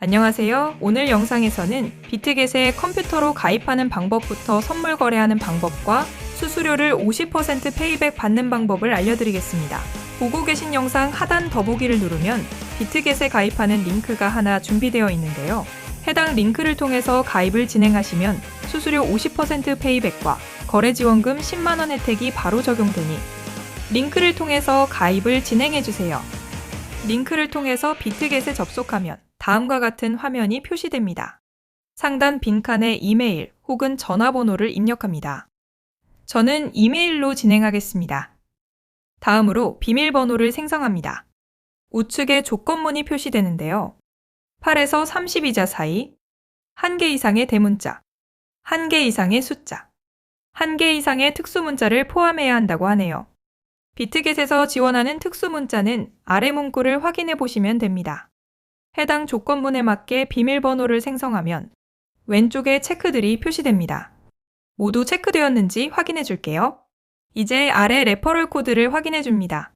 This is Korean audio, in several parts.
안녕하세요. 오늘 영상에서는 비트겟에 컴퓨터로 가입하는 방법부터 선물 거래하는 방법과 수수료를 50% 페이백 받는 방법을 알려드리겠습니다. 보고 계신 영상 하단 더보기를 누르면 비트겟에 가입하는 링크가 하나 준비되어 있는데요. 해당 링크를 통해서 가입을 진행하시면 수수료 50% 페이백과 거래 지원금 10만원 혜택이 바로 적용되니 링크를 통해서 가입을 진행해 주세요. 링크를 통해서 비트겟에 접속하면 다음과 같은 화면이 표시됩니다. 상단 빈칸에 이메일 혹은 전화번호를 입력합니다. 저는 이메일로 진행하겠습니다. 다음으로 비밀번호를 생성합니다. 우측에 조건문이 표시되는데요. 8에서 32자 사이, 1개 이상의 대문자, 1개 이상의 숫자, 1개 이상의 특수문자를 포함해야 한다고 하네요. 비트겟에서 지원하는 특수문자는 아래 문구를 확인해 보시면 됩니다. 해당 조건문에 맞게 비밀번호를 생성하면 왼쪽에 체크들이 표시됩니다. 모두 체크되었는지 확인해 줄게요. 이제 아래 레퍼럴 코드를 확인해 줍니다.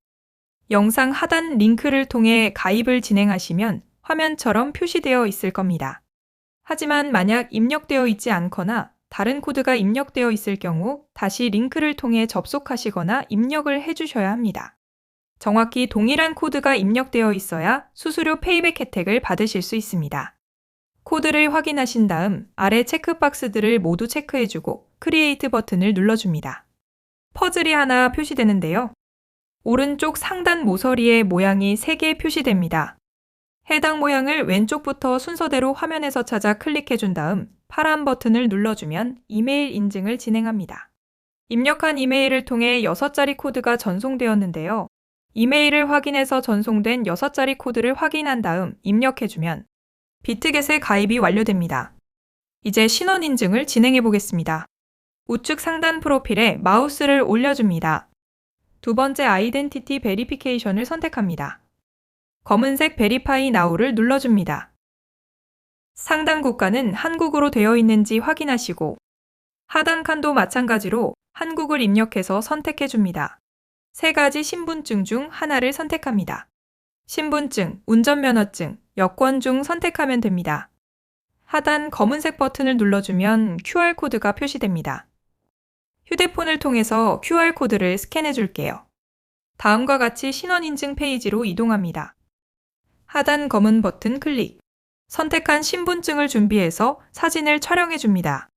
영상 하단 링크를 통해 가입을 진행하시면 화면처럼 표시되어 있을 겁니다. 하지만 만약 입력되어 있지 않거나 다른 코드가 입력되어 있을 경우 다시 링크를 통해 접속하시거나 입력을 해주셔야 합니다. 정확히 동일한 코드가 입력되어 있어야 수수료 페이백 혜택을 받으실 수 있습니다. 코드를 확인하신 다음 아래 체크박스들을 모두 체크해주고 크리에이트 버튼을 눌러줍니다. 퍼즐이 하나 표시되는데요. 오른쪽 상단 모서리에 모양이 3개 표시됩니다. 해당 모양을 왼쪽부터 순서대로 화면에서 찾아 클릭해준 다음 파란 버튼을 눌러주면 이메일 인증을 진행합니다. 입력한 이메일을 통해 6자리 코드가 전송되었는데요. 이메일을 확인해서 전송된 6자리 코드를 확인한 다음 입력해주면 비트겟의 가입이 완료됩니다. 이제 신원 인증을 진행해 보겠습니다. 우측 상단 프로필에 마우스를 올려줍니다. 두 번째 아이덴티티 베리피케이션을 선택합니다. 검은색 베리파이 나우를 눌러줍니다. 상단 국가는 한국으로 되어 있는지 확인하시고 하단 칸도 마찬가지로 한국을 입력해서 선택해 줍니다. 세 가지 신분증 중 하나를 선택합니다. 신분증, 운전면허증, 여권 중 선택하면 됩니다. 하단 검은색 버튼을 눌러주면 QR코드가 표시됩니다. 휴대폰을 통해서 QR코드를 스캔해 줄게요. 다음과 같이 신원인증 페이지로 이동합니다. 하단 검은 버튼 클릭. 선택한 신분증을 준비해서 사진을 촬영해 줍니다.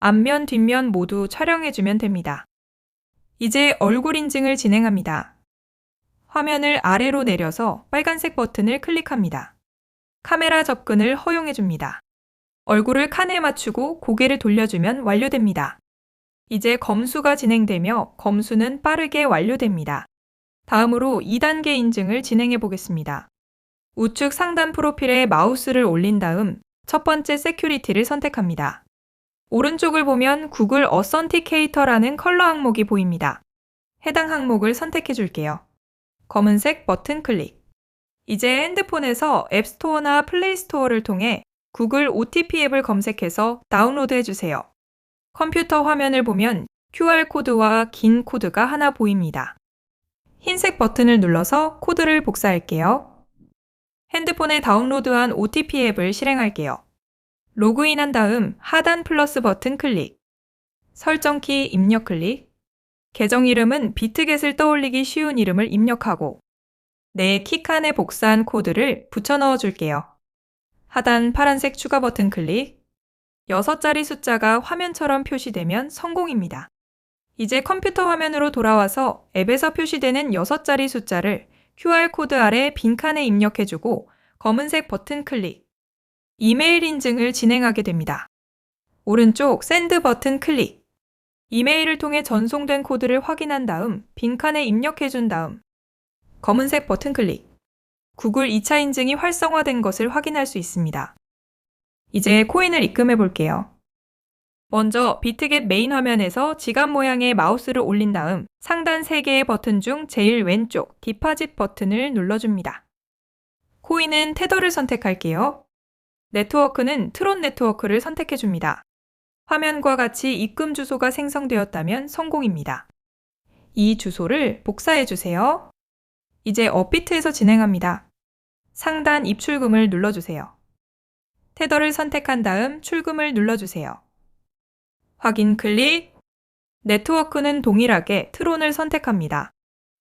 앞면, 뒷면 모두 촬영해 주면 됩니다. 이제 얼굴 인증을 진행합니다. 화면을 아래로 내려서 빨간색 버튼을 클릭합니다. 카메라 접근을 허용해 줍니다. 얼굴을 칸에 맞추고 고개를 돌려주면 완료됩니다. 이제 검수가 진행되며 검수는 빠르게 완료됩니다. 다음으로 2단계 인증을 진행해 보겠습니다. 우측 상단 프로필에 마우스를 올린 다음 첫 번째 세큐리티를 선택합니다. 오른쪽을 보면 구글 어선티케이터라는 컬러 항목이 보입니다. 해당 항목을 선택해 줄게요. 검은색 버튼 클릭. 이제 핸드폰에서 앱스토어나 플레이스토어를 통해 구글 OTP 앱을 검색해서 다운로드 해주세요. 컴퓨터 화면을 보면 QR코드와 긴 코드가 하나 보입니다. 흰색 버튼을 눌러서 코드를 복사할게요. 핸드폰에 다운로드한 OTP 앱을 실행할게요. 로그인한 다음 하단 플러스 버튼 클릭. 설정 키 입력 클릭. 계정 이름은 비트겟을 떠올리기 쉬운 이름을 입력하고 내 키칸에 복사한 코드를 붙여 넣어 줄게요. 하단 파란색 추가 버튼 클릭. 6자리 숫자가 화면처럼 표시되면 성공입니다. 이제 컴퓨터 화면으로 돌아와서 앱에서 표시되는 6자리 숫자를 QR코드 아래 빈칸에 입력해주고 검은색 버튼 클릭. 이메일 인증을 진행하게 됩니다. 오른쪽 샌드 버튼 클릭. 이메일을 통해 전송된 코드를 확인한 다음 빈칸에 입력해 준 다음 검은색 버튼 클릭. 구글 2차 인증이 활성화된 것을 확인할 수 있습니다. 이제 코인을 입금해 볼게요. 먼저 비트겟 메인 화면에서 지갑 모양의 마우스를 올린 다음 상단 3개의 버튼 중 제일 왼쪽 디파짓 버튼을 눌러줍니다. 코인은 테더를 선택할게요. 네트워크는 트론 네트워크를 선택해 줍니다. 화면과 같이 입금 주소가 생성되었다면 성공입니다. 이 주소를 복사해 주세요. 이제 업비트에서 진행합니다. 상단 입출금을 눌러주세요. 테더를 선택한 다음 출금을 눌러주세요. 확인 클릭. 네트워크는 동일하게 트론을 선택합니다.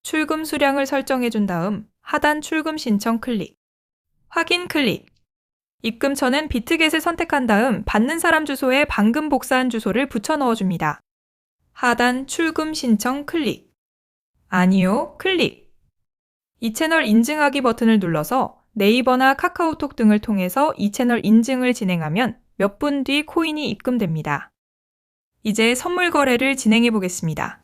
출금 수량을 설정해 준 다음 하단 출금 신청 클릭. 확인 클릭. 입금처는 비트겟을 선택한 다음 받는 사람 주소에 방금 복사한 주소를 붙여 넣어줍니다. 하단 출금 신청 클릭. 아니요 클릭. 이 채널 인증하기 버튼을 눌러서 네이버나 카카오톡 등을 통해서 이 채널 인증을 진행하면 몇 분 뒤 코인이 입금됩니다. 이제 선물 거래를 진행해 보겠습니다.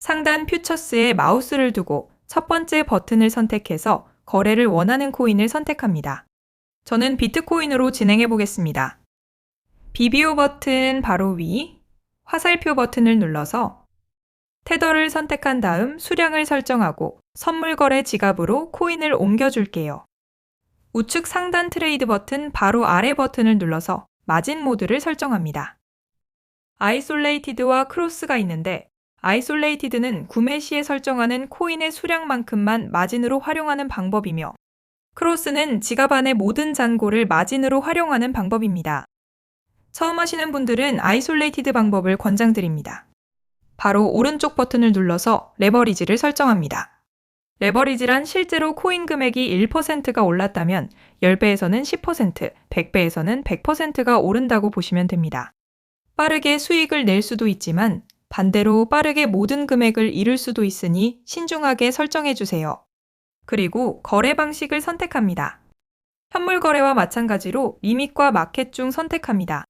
상단 퓨처스에 마우스를 두고 첫 번째 버튼을 선택해서 거래를 원하는 코인을 선택합니다. 저는 비트코인으로 진행해 보겠습니다. 비비오 버튼 바로 위, 화살표 버튼을 눌러서 테더를 선택한 다음 수량을 설정하고 선물 거래 지갑으로 코인을 옮겨줄게요. 우측 상단 트레이드 버튼 바로 아래 버튼을 눌러서 마진 모드를 설정합니다. 아이솔레이티드와 크로스가 있는데 아이솔레이티드는 구매 시에 설정하는 코인의 수량만큼만 마진으로 활용하는 방법이며 크로스는 지갑 안의 모든 잔고를 마진으로 활용하는 방법입니다. 처음 하시는 분들은 아이솔레이티드 방법을 권장드립니다. 바로 오른쪽 버튼을 눌러서 레버리지를 설정합니다. 레버리지란 실제로 코인 금액이 1%가 올랐다면 10배에서는 10%, 100배에서는 100%가 오른다고 보시면 됩니다. 빠르게 수익을 낼 수도 있지만 반대로 빠르게 모든 금액을 잃을 수도 있으니 신중하게 설정해 주세요. 그리고 거래 방식을 선택합니다. 현물 거래와 마찬가지로 리밋과 마켓 중 선택합니다.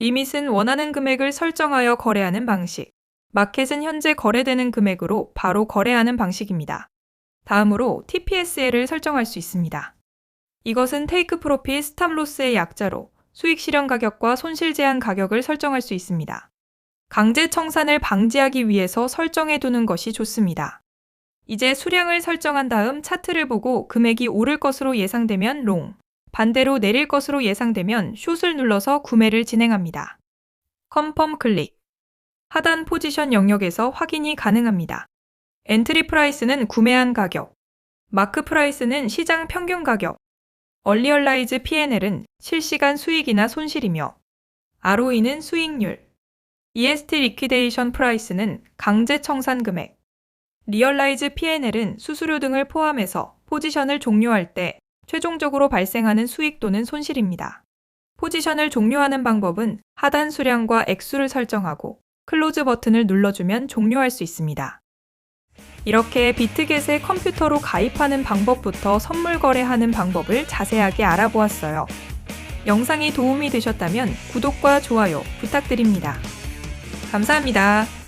리밋은 원하는 금액을 설정하여 거래하는 방식, 마켓은 현재 거래되는 금액으로 바로 거래하는 방식입니다. 다음으로 TPSL을 설정할 수 있습니다. 이것은 테이크 프로핏 스탑 로스의 약자로 수익 실현 가격과 손실 제한 가격을 설정할 수 있습니다. 강제 청산을 방지하기 위해서 설정해 두는 것이 좋습니다. 이제 수량을 설정한 다음 차트를 보고 금액이 오를 것으로 예상되면 롱, 반대로 내릴 것으로 예상되면 숏을 눌러서 구매를 진행합니다. 컨펌 클릭. 하단 포지션 영역에서 확인이 가능합니다. 엔트리 프라이스는 구매한 가격, 마크 프라이스는 시장 평균 가격, 얼리얼라이즈 P&L은 실시간 수익이나 손실이며 ROE는 수익률, EST 리퀴데이션 프라이스는 강제 청산 금액, 리얼라이즈 P&L은 수수료 등을 포함해서 포지션을 종료할 때 최종적으로 발생하는 수익 또는 손실입니다. 포지션을 종료하는 방법은 하단 수량과 액수를 설정하고 클로즈 버튼을 눌러주면 종료할 수 있습니다. 이렇게 비트겟에 컴퓨터로 가입하는 방법부터 선물 거래하는 방법을 자세하게 알아보았어요. 영상이 도움이 되셨다면 구독과 좋아요 부탁드립니다. 감사합니다.